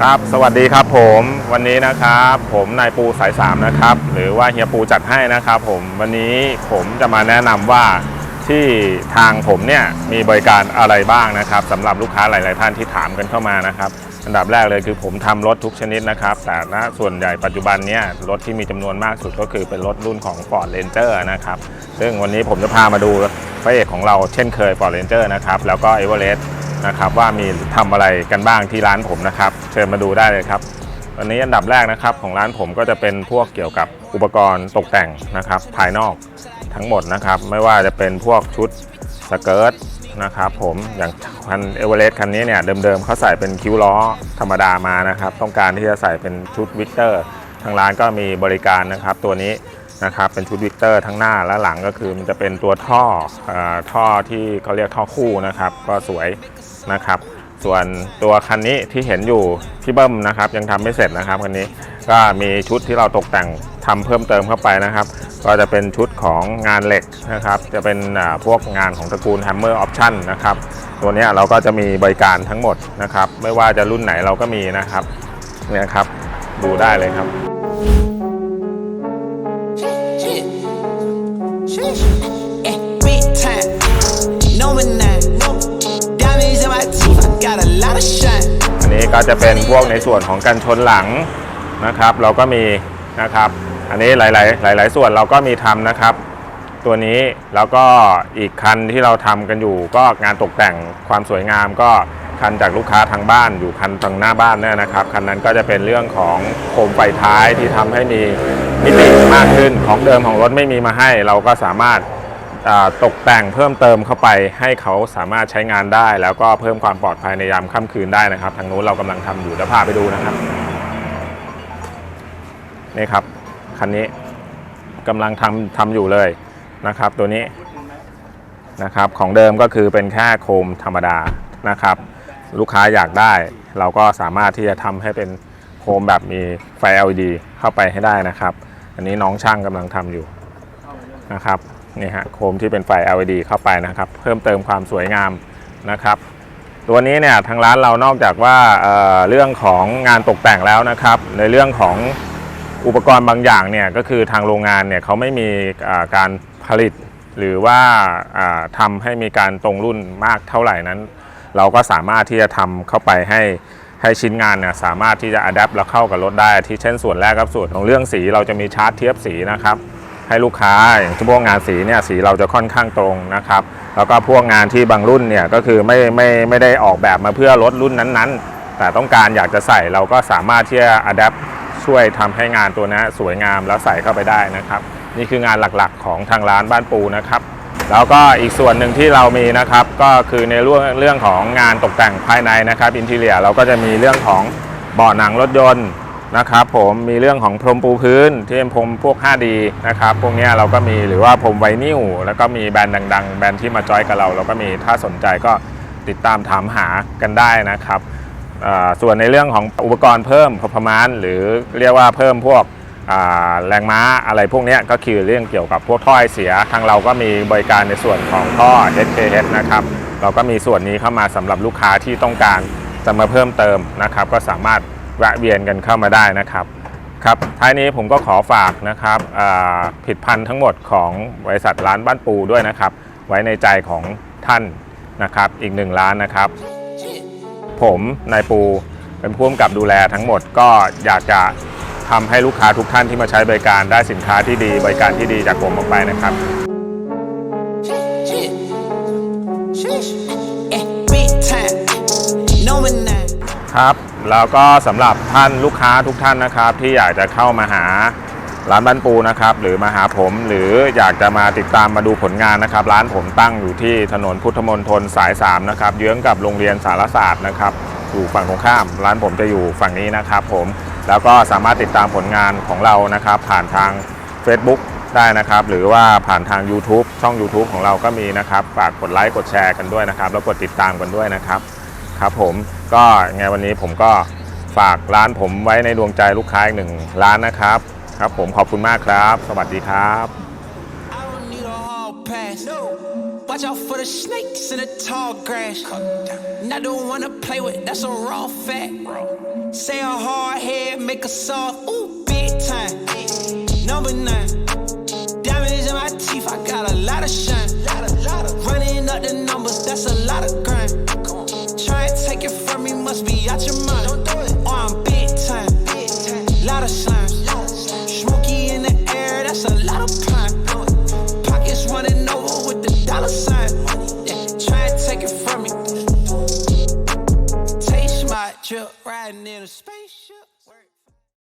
ครับ สวัสดีครับผมวันนี้นะครับ ผมนายปูสายสามนะครับ หรือว่าเฮียปูจัดให้นะครับ ผมวันนี้ผมจะมาแนะนำว่าที่ทางผมเนี่ยมีบริการอะไรบ้างนะครับสำหรับลูกค้าหลาย ๆ ท่านที่ถามกันเข้ามานะครับอันดับแรกเลยคือผมทำรถทุกชนิดนะครับ แต่ณส่วนใหญ่ปัจจุบันเนี่ยรถที่มีจำนวนมากสุดก็คือเป็นรถรุ่นของ Ford Ranger นะครับซึ่งวันนี้ผมจะพามาดูพระเอกของเราเช่นเคย Ford Ranger นะครับแล้วก็ Everest นะครับ ว่ามีทำอะไรกันบ้างที่ร้านผมนะครับ เชิญมาดูได้เลยครับวันนี้อันดับแรกนะครับของร้านผมก็จะเป็นพวกเกี่ยวกับอุปกรณ์ตกแต่งนะครับ ภายนอกทั้งหมดนะครับ ไม่ว่าจะเป็นพวกชุดสเกิร์ตนะครับผมอย่างคันเอเวอเรสต์คันนี้เนี่ยเดิมๆเขาใส่เป็นคิ้วล้อธรรมดามานะครับ ต้องการที่จะใส่เป็นชุดวิกเตอร์ทางร้านก็มีบริการนะครับ ตัวนี้นะครับเป็นชุดวิกเตอร์ทั้งหน้าและหลังก็คือมันจะเป็นตัวท่ออท่อที่เขาเรียกท่อคู่นะครับ ก็สวย นะครับ ส่วนตัวคันนี้ที่เห็นอยู่พี่เบิ้มนะครับ ยังทำไม่เสร็จนะครับคันนี้ก็มีชุดที่เราตกแต่งทำเพิ่มเติมเข้าไปนะครับ ก็จะเป็นชุดของงานเหล็กนะครับ จะเป็นพวกงานของตระกูล Hammer Option นะครับ ตัวนี้เราก็จะมีบริการทั้งหมดนะครับ ไม่ว่าจะรุ่นไหนเราก็มีนะครับเนี่ยครับดูได้เลยครับ Shit. Sheesh. Eh, big time. Number nine. นี้ก็จะเป็นพวกในส่วนของกันชนหลังนะครับ เราก็มีนะครับ อันนี้หลาย ๆ หลาย ๆ ส่วนเราก็มีทำนะครับ ตัวนี้แล้วก็อีกคันที่เราทำกันอยู่ ก็งานตกแต่งความสวยงามก็คันจากลูกค้าทางบ้านอยู่คันทางหน้าบ้านเนี่ยนะครับคันนั้นก็จะเป็นเรื่องของโคมไฟท้ายที่ทำให้มีมิติมากขึ้นของเดิมของรถไม่มีมาให้ เราก็สามารถ ตกแต่งเพิ่มเติมเข้าไปให้เขาสามารถใช้งานได้ แล้วก็เพิ่มความปลอดภัยในยามค่ำคืนได้นะครับ ทางนู้นเรากำลังทำอยู่เดี๋ยวพาไปดูนะครับนี่ครับคันนี้กำลังทำทำอยู่เลยนะครับ ตัวนี้นะครับของเดิมก็คือเป็นแค่โคมธรรมดานะครับ ลูกค้าอยากได้ เราก็สามารถที่จะทำให้เป็นโคมแบบมีไฟ LED เข้าไปให้ได้นะครับ อันนี้น้องช่างกำลังทำอยู่นะครับ นี่ฮะโคมที่เป็นไฟ LED เข้าไปนะครับ เพิ่มเติมความสวยงามนะครับ ตัวนี้เนี่ยทางร้านเรานอกจากว่าเเรื่องของงานตกแต่งแล้วนะครับ ในเรื่องของอุปกรณ์บางอย่างเนี่ยก็คือทางโรงงานเนี่ยเขาไม่มีการผลิต หรือว่าอ่าทำให้มีการตรงรุ่นมากเท่าไหร่นั้น เราก็สามารถที่จะทำเข้าไปให้ให้ชิ้นงานเนี่ยสามารถที่จะอัดแอปแล้วเข้ากับรถได้ที่เช่นส่วนแรกครับส่วนของเรื่องสีเราจะมีชาร์ตเทียบสีนะครับ ให้ลูกค้าอย่างพวกงานสีเนี่ยสีเราจะค่อนข้างตรงนะครับ แล้วก็พวกงานที่บางรุ่นเนี่ยก็คือไม่ไม่ไม่ได้ออกแบบมาเพื่อรถรุ่นนั้นๆ แต่ต้องการอยากจะใส่เราก็สามารถที่จะอัดแอปช่วยทำให้งานตัวนี้สวยงามแล้วใส่เข้าไปได้นะครับ นี่คืองานหลักๆ ของทางร้านบ้านปูนะครับ แล้วก็อีกส่วนหนึ่งที่เรามีนะครับ ก็คือในเรื่องเรื่องของงานตกแต่งภายในนะครับอินทีเลียเราก็จะมีเรื่องของเบาะหนังรถยนต์ นะครับผมมีเรื่องของพรมปูพื้นที่เป็นพรมพวก 5D นะครับพวกนี้เราก็มีหรือว่าพรมไวนิลแล้วก็มีแบรนด์ดัง ๆ แบรนด์ที่มาจอยกับเรา เราก็มีถ้าสนใจก็ติดตามถามหากันได้นะครับส่วนในเรื่องของอุปกรณ์เพิ่มพ o พมานหรือเรียกว่าเพิ่มพวกแรงม้าอะไรพวกนี้ก็คือเรื่องเกี่ยวกับพวกท่อไอเสีย ทางเราก็มีบริการในส่วนของท่อ SKS นะครับเราก็มีส่วนนี้เข้ามาสำหรับลูกค้าที่ต้องการจะมาเพิ่มเติมนะครับ ก็สามารถ แวะเวียนกันเข้ามาได้นะครับครับท้ายนี้ผมก็ขอฝากนะครับผลิดพันธ์ทั้งหมดของบริษัทร้านบ้านปูด้วยนะครับ ไว้ในใจของท่านนะครับอีกหนึ่งร้านนะครับ ผมนายปูเป็นผู้กำกับดูแลทั้งหมดก็อยากจะทำให้ลูกค้าทุกท่านที่มาใช้บริการได้สินค้าที่ดี บริการที่ดีจากผมออกไปนะครับครับ แล้วก็สำหรับท่านลูกค้าทุกท่านนะครับ ที่อยากจะเข้ามาหาร้านบ้านปูนะครับ หรือมาหาผมหรืออยากจะมาติดตามมาดูผลงานนะครับ ร้านผมตั้งอยู่ที่ถนนพุทธมณฑลสาย3นะครับเยื้องกับโรงเรียนสารศาสตร์นะครับอยู่ฝั่งตรงข้าม ร้านผมจะอยู่ฝั่งนี้นะครับ ผมแล้วก็สามารถติดตามผลงานของเรานะครับ ผ่านทาง Facebook ได้นะครับ หรือว่าผ่านทาง YouTube ช่อง YouTube ของเราก็มีนะครับฝากกดไลค์กดแชร์กันด้วยนะครับ แล้วกดติดตามกันด้วยนะครับ ครับผมก็ไงวันนี้ผมก็ฝากร้านผมไว้ในดวงใจลูกค้าอีกหนึ่งร้านนะครับ ครับผมขอบคุณมากครับ สวัสดีครับ I don't need a hall pass. Watch out for the snakes in the tall grass. And I don't wanna play with, that's a raw fact. Say a hard head, make a soft, ooh, big time. Number nine. Diamonds in my teeth, I got a lot of shine. Running up the numbers, that's a lot of crime. It from me, must be out your mind. Oh, I'm big time. Lot of. Smoky in the air, that's a lot of. Pockets running over with the dollar sign. Try and take it from me. Taste my drip riding in a space.